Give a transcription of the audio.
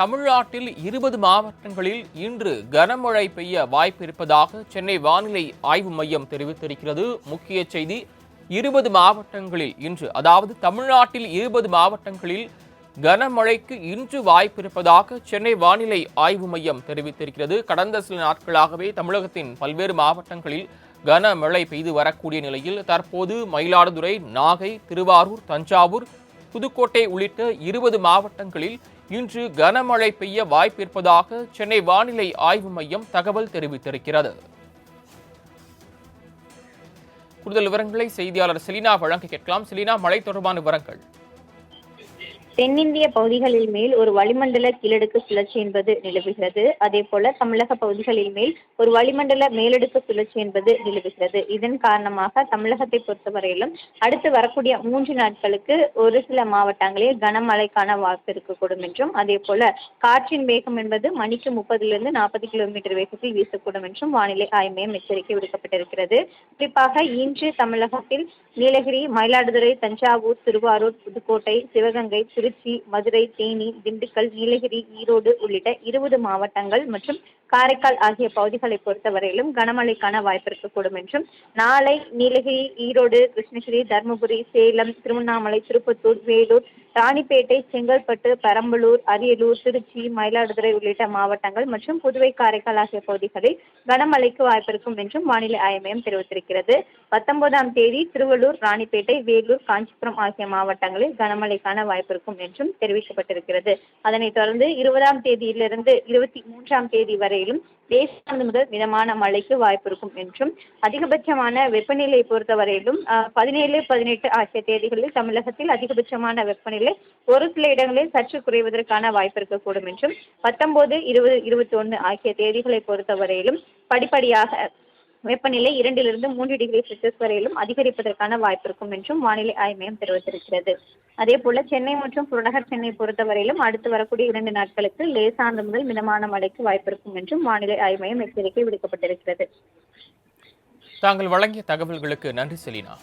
தமிழ்நாட்டில் இருபது மாவட்டங்களில் இன்று கனமழை பெய்ய வாய்ப்பு இருப்பதாக சென்னை வானிலை ஆய்வு மையம் தெரிவித்திருக்கிறது. முக்கிய செய்தி இருபது மாவட்டங்களில் இன்று அதாவது தமிழ்நாட்டில் இருபது மாவட்டங்களில் கனமழைக்கு இன்று வாய்ப்பு இருப்பதாக சென்னை வானிலை ஆய்வு மையம் தெரிவித்திருக்கிறது. கடந்த சில நாட்களாகவே தமிழகத்தின் பல்வேறு மாவட்டங்களில் கனமழை பெய்து வரக்கூடிய நிலையில் தற்போது மயிலாடுதுறை நாகை திருவாரூர் தஞ்சாவூர் புதுக்கோட்டை உள்ளிட்ட இருபது மாவட்டங்களில் இன்று கனமழை பெய்ய வாய்ப்பிருப்பதாக சென்னை வானிலை ஆய்வு மையம் தகவல் தெரிவித்திருக்கிறது. கூடுதல் விவரங்களை செய்தியாளர் செலினா வழங்க கேட்கலாம். செலினா மழை தொடர்பான விவரங்கள். தென்னிந்திய பகுதிகளில் மேல் ஒரு வளிமண்டல கீழடுக்கு சுழற்சி என்பது நிலவுகிறது. அதே போல தமிழக பகுதிகளில் மேல் ஒரு வளிமண்டல மேலடுக்கு சுழற்சி என்பது நிலவுகிறது. இதன் காரணமாக தமிழகத்தை பொறுத்தவரையிலும் அடுத்து வரக்கூடிய மூன்று நாட்களுக்கு ஒரு சில மாவட்டங்களில் கனமழைக்கான வாய்ப்பு இருக்கக்கூடும் என்றும் அதே போல காற்றின் வேகம் என்பது மணிக்கு முப்பதிலிருந்து நாற்பது கிலோமீட்டர் வேகத்தில் வீசக்கூடும் என்றும் வானிலை ஆய்வு மையம் எச்சரிக்கை விடுக்கப்பட்டிருக்கிறது. குறிப்பாக இன்று தமிழகத்தில் நீலகிரி மயிலாடுதுறை தஞ்சாவூர் திருவாரூர் புதுக்கோட்டை சிவகங்கை திருச்சி மதுரை தேனி திண்டுக்கல் நீலகிரி ஈரோடு உள்ளிட்ட இருபது மாவட்டங்கள் மற்றும் காரைக்கால் ஆகிய பகுதிகளை பொறுத்தவரையிலும் கனமழைக்கான வாய்ப்பு இருக்கக்கூடும் என்றும் நாளை நீலகிரி ஈரோடு கிருஷ்ணகிரி தருமபுரி சேலம் திருவண்ணாமலை திருப்பத்தூர் வேலூர் ராணிப்பேட்டை செங்கல்பட்டு பெரம்பலூர் அரியலூர் திருச்சி மயிலாடுதுறை உள்ளிட்ட மாவட்டங்கள் மற்றும் புதுவை காரைக்கால் ஆகிய பகுதிகளில் கனமழைக்கு வாய்ப்பிருக்கும் என்றும் வானிலை ஆய்வு மையம் தெரிவித்திருக்கிறது. பத்தொன்பதாம் தேதி திருவள்ளூர் ராணிப்பேட்டை வேலூர் காஞ்சிபுரம் ஆகிய மாவட்டங்களில் கனமழைக்கான வாய்ப்பிருக்கும் என்றும் தெரிவிக்கப்பட்டிருக்கிறது. அதனைத் தொடர்ந்து இருபதாம் தேதியிலிருந்து இருபத்தி மூன்றாம் தேதி வரையிலும் லேசானது முதல் மிதமான மழைக்கு வாய்ப்பு இருக்கும் என்றும் அதிகபட்சமான வெப்பநிலை பொறுத்தவரையிலும் பதினேழு பதினெட்டு ஆகிய தேதிகளில் தமிழகத்தில் அதிகபட்சமான வெப்பநிலை ஒரு சில இடங்களில் சற்று குறைவதற்கான வாய்ப்பு இருக்கக்கூடும் என்றும் பத்தொன்பது இருபது இருபத்தி ஒன்று ஆகிய தேதிகளை பொறுத்தவரையிலும் படிப்படியாக வெப்பநிலை இரண்டிலிருந்து மூன்று டிகிரி செல்சியஸ் வரையிலும் அதிகரிப்பதற்கான வாய்ப்பு இருக்கும் என்றும் வானிலை ஆய்வு மையம் தெரிவித்திருக்கிறது. அதே போல சென்னை மற்றும் புறநகர் சென்னை பொறுத்தவரையிலும் அடுத்து வரக்கூடிய இரண்டு நாட்களுக்கு லேசானது முதல் மிதமான மழைக்கு வாய்ப்பு இருக்கும் என்றும் வானிலை ஆய்வு மையம் எச்சரிக்கை விடுக்கப்பட்டிருக்கிறது. தாங்கள் வழங்கிய தகவல்களுக்கு நன்றி செலினா.